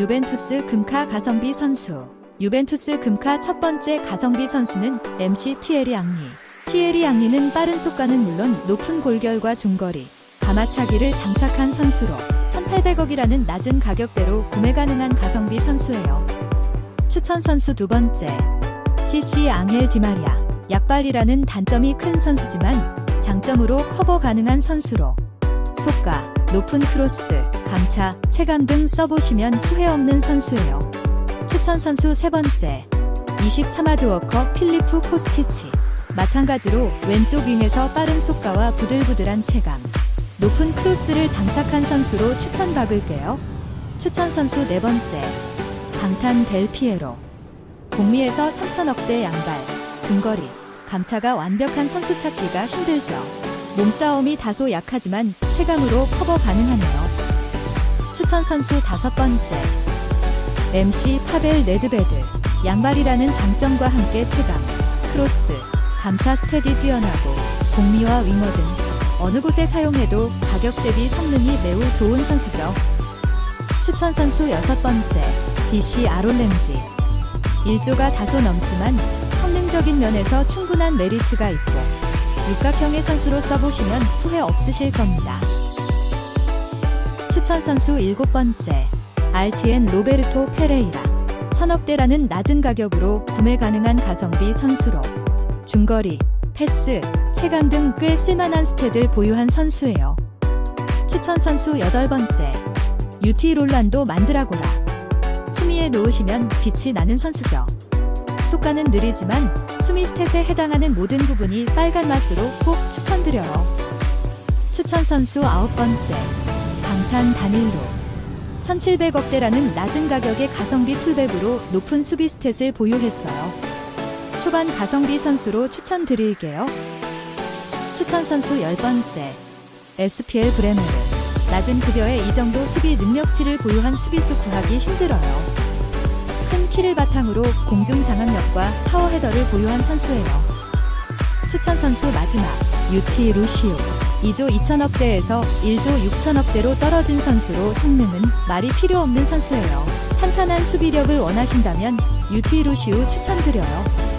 유벤투스 금카 가성비 선수. 유벤투스 금카 첫 번째 가성비 선수는 MC 티에리 앙리. 티에리 앙리는 빠른 속가는 물론 높은 골결과 중거리, 가마차기를 장착한 선수로 1,800억이라는 낮은 가격대로 구매 가능한 가성비 선수예요. 추천 선수 두 번째. CC 앙헬 디마리아. 약발이라는 단점이 큰 선수지만 장점으로 커버 가능한 선수로 속가, 높은 크로스, 감차, 체감 등 써보시면 후회 없는 선수예요. 추천 선수 세 번째. 23하드 워커 필리프 코스티치. 마찬가지로 왼쪽 윙에서 빠른 속가와 부들부들한 체감. 높은 크로스를 장착한 선수로 추천 박을게요. 추천 선수 네 번째. 방탄 델 피에로. 북미에서 3천억대 양발, 중거리, 감차가 완벽한 선수 찾기가 힘들죠. 몸싸움이 다소 약하지만 체감으로 커버 가능하네요. 추천 선수 다섯 번째. MC 파벨 레드베드. 양발이라는 장점과 함께 체감, 크로스, 감차 스테디 뛰어나고 공미와 윙어 등 어느 곳에 사용해도 가격 대비 성능이 매우 좋은 선수죠. 추천 선수 여섯 번째. DC 아롤렌지. 1조가 다소 넘지만 성능적인 면에서 충분한 메리트가 있고 육각형의 선수로 써보시면 후회 없으실 겁니다. 추천 선수 일곱 번째 RTN 로베르토 페레이라 천억대라는 낮은 가격으로 구매 가능한 가성비 선수로 중거리, 패스, 체감 등 꽤 쓸만한 스탯을 보유한 선수예요. 추천 선수 여덟 번째 UT 롤란도 만드라고라 수미에 놓으시면 빛이 나는 선수죠. 속가는 느리지만 수미 스탯에 해당하는 모든 부분이 빨간 맛으로 꼭 추천드려요. 추천 선수 아홉 번째 방탄 다닐로 1700억대라는 낮은 가격의 가성비 풀백으로 높은 수비 스탯을 보유했어요. 초반 가성비 선수로 추천드릴게요. 추천 선수 열 번째 SPL 브레메르 낮은 급여에 이 정도 수비 능력치를 보유한 수비수 구하기 힘들어요. 큰 키를 바탕으로 공중 장악력과 파워 헤더를 보유한 선수예요. 추천 선수 마지막 UT 루시오 2조 2천억대에서 1조 6천억대로 떨어진 선수로 성능은 말이 필요 없는 선수예요. 탄탄한 수비력을 원하신다면 루시오 추천드려요.